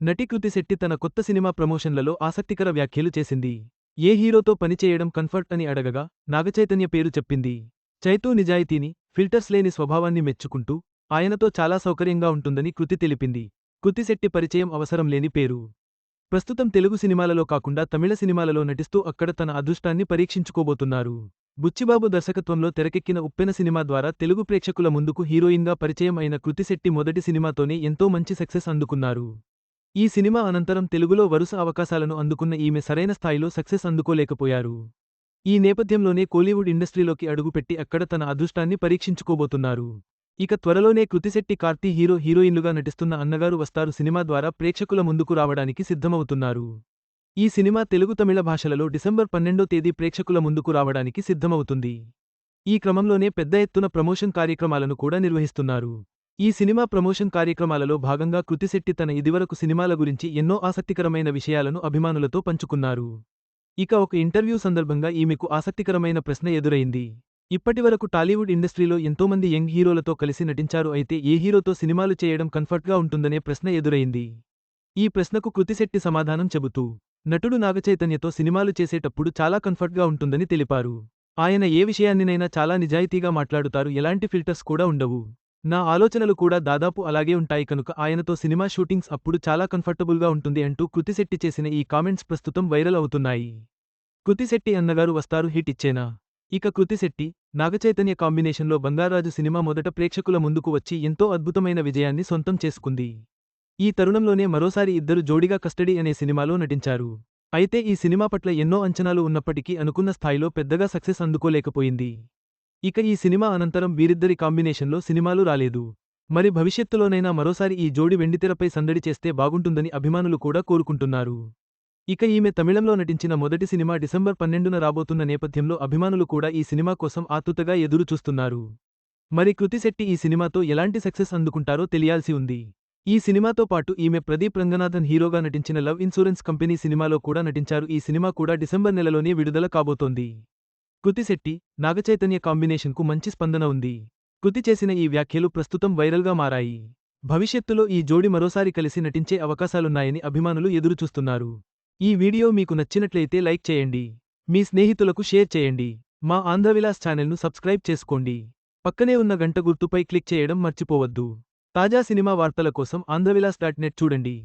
నటి కృతి శెట్టి తన కొత్త సినిమా ప్రమోషన్లలో ఆసక్తికర వ్యాఖ్యలు చేసింది. ఏ హీరోతో పనిచేయడం కంఫర్ట్ అని అడగగా నాగచైతన్య పేరు చెప్పింది. చైతూ నిజాయితీని ఫిల్టర్స్ లేని స్వభావాన్ని మెచ్చుకుంటూ ఆయనతో చాలా సౌకర్యంగా ఉంటుందని కృతి తెలిపింది. కృతిశెట్టి పరిచయం అవసరం లేని పేరు. ప్రస్తుతం తెలుగు సినిమాలలో కాకుండా తమిళ సినిమాలలో నటిస్తూ అక్కడ తన అదృష్టాన్ని పరీక్షించుకోబోతున్నారు. బుచ్చిబాబు దర్శకత్వంలో తెరకెక్కిన ఉప్పెన సినిమా ద్వారా తెలుగు ప్రేక్షకుల ముందుకు హీరోయిన్గా పరిచయం అయిన కృతిశెట్టి మొదటి సినిమాతోనే ఎంతో మంచి సక్సెస్ అందుకున్నారు. ఈ సినిమా అనంతరం తెలుగులో వరుస అవకాశాలను అందుకున్న ఈమె సరైన స్థాయిలో సక్సెస్ అందుకోలేకపోయారు. ఈ నేపథ్యంలోనే కోలీవుడ్ ఇండస్ట్రీలోకి అడుగుపెట్టి అక్కడ తన అదృష్టాన్ని పరీక్షించుకోబోతున్నారు. ఇక త్వరలోనే కృతిశెట్టి కార్తీ హీరో హీరోయిన్లుగా నటిస్తున్న అన్నగారు వస్తారు సినిమా ద్వారా ప్రేక్షకుల ముందుకు రావడానికి సిద్ధమవుతున్నారు. ఈ సినిమా తెలుగు తమిళ భాషలలో డిసెంబర్ పన్నెండో తేదీ ప్రేక్షకుల ముందుకు రావడానికి సిద్ధమవుతుంది. ఈ క్రమంలోనే పెద్ద ఎత్తున ప్రమోషన్ కార్యక్రమాలను కూడా నిర్వహిస్తున్నారు. ఈ సినిమా ప్రమోషన్ కార్యక్రమాలలో భాగంగా కృతిశెట్టి తన ఇదివరకు సినిమాల గురించి ఎన్నో ఆసక్తికరమైన విషయాలను అభిమానులతో పంచుకున్నారు. ఇక ఒక ఇంటర్వ్యూ సందర్భంగా ఈమెకు ఆసక్తికరమైన ప్రశ్న ఎదురైంది. ఇప్పటివరకు టాలీవుడ్ ఇండస్ట్రీలో ఎంతోమంది యంగ్ హీరోలతో కలిసి నటించారు అయితే ఏ హీరోతో సినిమాలు చేయడం కంఫర్ట్గా ఉంటుందనే ప్రశ్న ఎదురైంది. ఈ ప్రశ్నకు కృతిశెట్టి సమాధానం చెబుతూ నటుడు నాగచైతన్యతో సినిమాలు చేసేటప్పుడు చాలా కంఫర్ట్గా ఉంటుందని తెలిపారు. ఆయన ఏ విషయాన్నినైనా చాలా నిజాయితీగా మాట్లాడుతారు ఎలాంటి ఫిల్టర్స్ కూడా ఉండవు. నా ఆలోచనలు కూడా దాదాపు అలాగే ఉంటాయి కనుక ఆయనతో సినిమా షూటింగ్స్ అప్పుడు చాలా కంఫర్టబుల్గా ఉంటుంది అంటూ కృతిశెట్టి చేసిన ఈ కామెంట్స్ ప్రస్తుతం వైరల్ అవుతున్నాయి. కృతిశెట్టి అన్నగారు వస్తారు హిట్ ఇచ్చేనా? ఇక కృతిశెట్టి నాగచైతన్య కాంబినేషన్లో బంగారాజు సినిమా మొదట ప్రేక్షకుల ముందుకు వచ్చి ఎంతో అద్భుతమైన విజయాన్ని సొంతం చేసుకుంది. ఈ తరుణంలోనే మరోసారి ఇద్దరు జోడిగా కస్టడీ అనే సినిమాలో నటించారు. అయితే ఈ సినిమా పట్ల ఎన్నో అంచనాలు ఉన్నప్పటికీ అనుకున్న స్థాయిలో పెద్దగా సక్సెస్ అందుకోలేకపోయింది. ఇక ఈ సినిమా అనంతరం వీరిద్దరి కాంబినేషన్లో సినిమాలు రాలేదు. మరి భవిష్యత్తులోనైనా మరోసారి ఈ జోడి వెండితెరపై సందడి చేస్తే బాగుంటుందని అభిమానులు కూడా కోరుకుంటున్నారు. ఇక ఈమె తమిళంలో నటించిన మొదటి సినిమా డిసెంబర్ పన్నెండున రాబోతున్న నేపథ్యంలో అభిమానులు కూడా ఈ సినిమా కోసం ఆతుతగా ఎదురు చూస్తున్నారు. మరి కృతిశెట్టి ఈ సినిమాతో ఎలాంటి సక్సెస్ అందుకుంటారో తెలియాల్సి ఉంది. ఈ సినిమాతో పాటు ఈమె ప్రదీప్ రంగనాథన్ హీరోగా నటించిన లవ్ ఇన్సూరెన్స్ కంపెనీ సినిమాలో కూడా నటించారు. ఈ సినిమా కూడా డిసెంబర్ నెలలోనే విడుదల కాబోతోంది. కృతిశెట్టి నాగచైతన్య కాంబినేషన్కు మంచి స్పందన ఉంది. కృతి చేసిన ఈ వ్యాఖ్యలు ప్రస్తుతం వైరల్గా మారాయి. భవిష్యత్తులో ఈ జోడి మరోసారి కలిసి నటించే అవకాశాలున్నాయని అభిమానులు ఎదురుచూస్తున్నారు. ఈ వీడియో మీకు నచ్చినట్లయితే లైక్ చేయండి. మీ స్నేహితులకు షేర్ చేయండి. మా ఆంధ్రవిలాస్ ఛానల్ను సబ్స్క్రైబ్ చేసుకోండి. పక్కనే ఉన్న గంట గుర్తుపై క్లిక్ చేయడం మర్చిపోవద్దు. తాజా సినిమా వార్తల కోసం ఆంధ్రవిలాస్ డాట్ నెట్ చూడండి.